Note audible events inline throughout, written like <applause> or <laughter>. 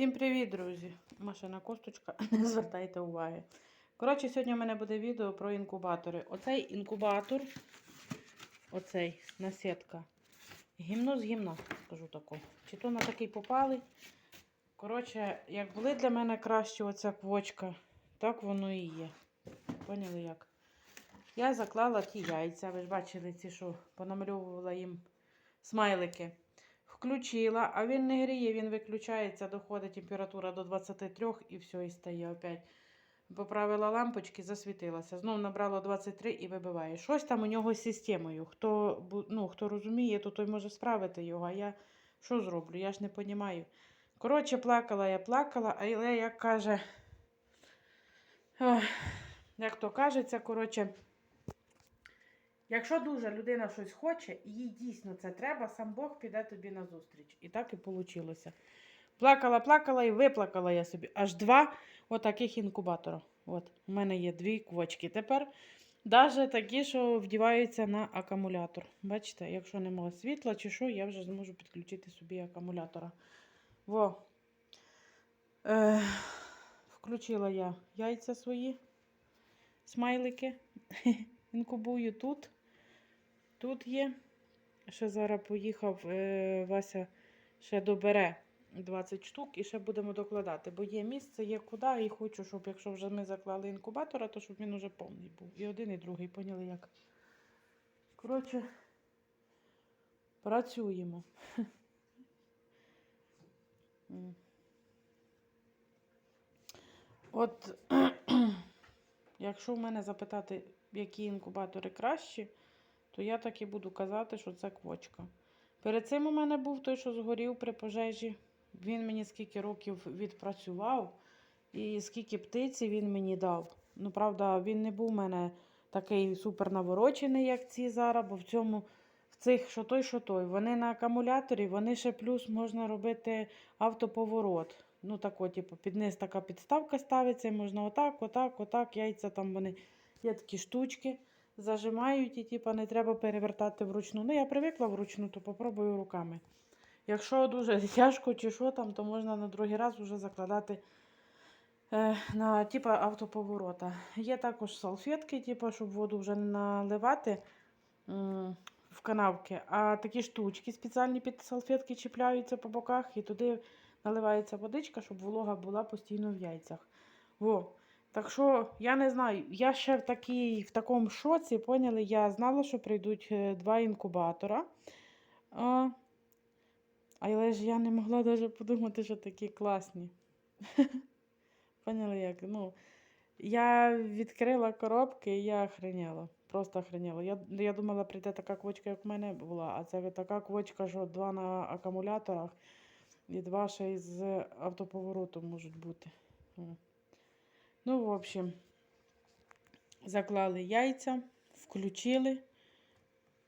Всім привіт, друзі! Машина косточка, <laughs> не звертайте уваги. Коротше, сьогодні у мене буде відео про інкубатори. Оцей інкубатор, оцей насітка. Гімно з гімна, скажу тако. Чи то на такий попали. Коротше, як були для мене краще оця квочка, так воно і є. Поняли як? Я заклала ті яйця. Ви ж бачили ці, що понамальовувала їм смайлики. Включила, а він не гріє, він виключається, доходить температура до 23 і все, і стає опять. Поправила лампочки, засвітилася. Знов набрало 23 і вибиває. Щось там у нього з системою. Хто, ну, хто розуміє, то той може справити його. А я що зроблю? Я ж не розумію. Коротше, плакала я плакала, але як каже, як то кажеться, коротше. Якщо дуже людина щось хоче, їй дійсно це треба, сам Бог піде тобі на зустріч. І так і вийшло. Плакала, плакала і виплакала я собі. Аж два отаких інкубатора. От, у мене є дві квочки. Тепер навіть такі, що вдіваються на акумулятор. Бачите, якщо немає світла чи що, я вже зможу підключити собі акумулятора. Во. Е, включила я яйця свої, смайлики. <laughs> Інкубую тут. Тут є. Ще зараз поїхав е, Вася ще добере 20 штук і ще будемо докладати. Бо є місце, є куди, і хочу, щоб якщо вже ми заклали інкубатора, то щоб він уже повний був. І один, і другий, поняли як. Коротше, працюємо. <laughs> От, <clears throat> якщо в мене запитати, які інкубатори кращі, то я так і буду казати, що це квочка. Перед цим у мене був той, що згорів при пожежі. Він мені скільки років відпрацював, і скільки птиці він мені дав. Ну, правда, він не був у мене такий супер наворочений, як ці зараз, бо в цьому, цих що той, що той. Вони на акумуляторі, вони ще плюс можна робити автоповорот. Ну, тако, типу, під низ така підставка ставиться, можна отак, отак, отак. Яйця там вони є такі штучки зажимають і типу, не треба перевертати вручну. Ну, я привикла вручну, то попробую руками. Якщо дуже <laughs> тяжко чи що там, то можна на другий раз вже закладати е, на типу, автоповорота. Є також салфетки, типу, щоб воду вже не наливати в канавки, а такі штучки спеціальні під салфетки чіпляються по боках і туди наливається водичка, щоб волога була постійно в яйцях. Во. Так що, я не знаю, я ще в, такій, в такому шоці, поняли, я знала, що прийдуть е, два інкубатора. А, але ж я не могла навіть подумати, що такі класні. <laughs> Поняли як? Ну, я відкрила коробки і я охреняла. Просто охреняла. Я, я думала, прийде така квочка, як в мене була, а це така квочка, що два на акумуляторах і два ще із автоповоротом можуть бути. Ну, в общем, заклали яйця, включили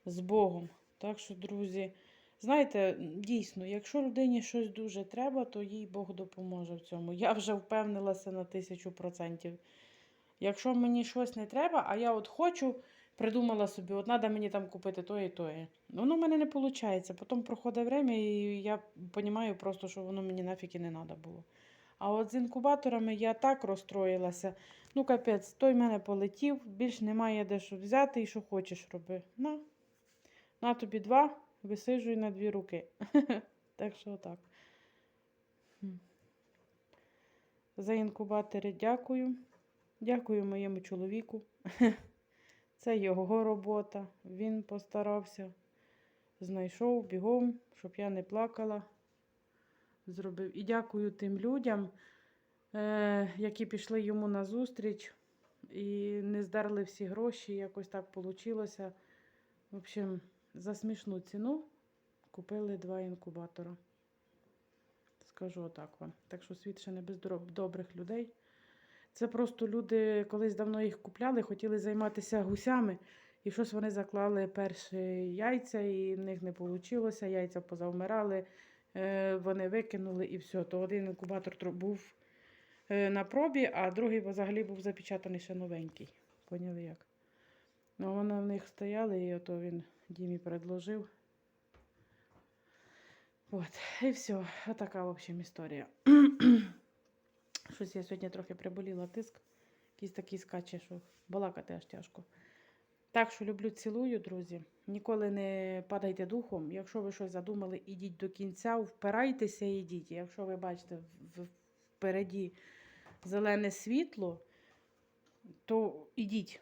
з Богом. Так що, друзі, знаєте, дійсно, якщо людині щось дуже треба, то їй Бог допоможе в цьому. Я вже впевнилася на тисячу процентів. Якщо мені щось не треба, а я от хочу, придумала собі, от треба мені там купити то і то. Воно в мене не виходить. Потім проходить время, і я розумію просто, що воно мені нафіг і не треба було. А от з інкубаторами я так розстроїлася. Ну, капець, той мене полетів, більш немає де що взяти і що хочеш роби. На, на тобі два, висиджуй на дві руки. <laughs> Так що отак. За інкубатори дякую. Дякую моєму чоловіку. <laughs> Це його робота. Він постарався, знайшов бігом, щоб я не плакала зробив. І дякую тим людям, е, які пішли йому на зустріч і не здерли всі гроші. Якось так вийшло. В общем, за смішну ціну купили два інкубатора. Скажу отак вам. Так що світ ще не без добрих людей. Це просто люди колись давно їх купляли, хотіли займатися гусями. І щось вони заклали перші яйця, і в них не вийшло. Яйця позавмирали, вони викинули і все. То один інкубатор був е, на пробі, а другий взагалі був запечатаний ще новенький. Поняли як? Ну, вони в них стояли, і ото він Дімі предложив. От, і все. Отака, в общем, історія. <clears throat> Щось я сьогодні трохи приболіла тиск. Якийсь такий скаче, що балакати аж тяжко. Так що люблю, цілую, друзі. Ніколи не падайте духом. Якщо ви щось задумали, ідіть до кінця, впирайтеся і йдіть. Якщо ви бачите впереді зелене світло, то ідіть.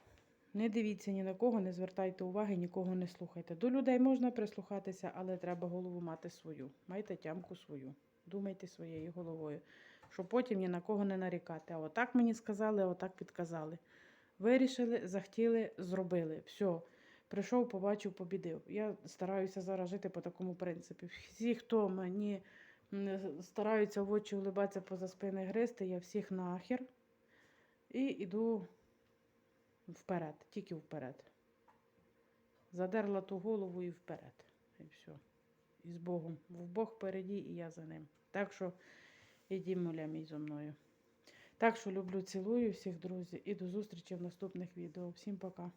Не дивіться ні на кого, не звертайте уваги, нікого не слухайте. До людей можна прислухатися, але треба голову мати свою. Майте тямку свою. Думайте своєю головою, щоб потім ні на кого не нарікати. А отак мені сказали, а отак підказали. Вирішили, захотіли, зробили. Все. Прийшов, побачив, побідив. Я стараюся зараз жити по такому принципі. Всі, хто мені стараються в очі улибатися поза спини гристи, я всіх нахер. І йду вперед, тільки вперед. Задерла ту голову і вперед. І все. І з Богом. В Бог впереді, і я за ним. Так що іді, моля мій зо мною. Так що люблю, цілую всіх, друзі, і до зустрічі в наступних відео. Всім пока.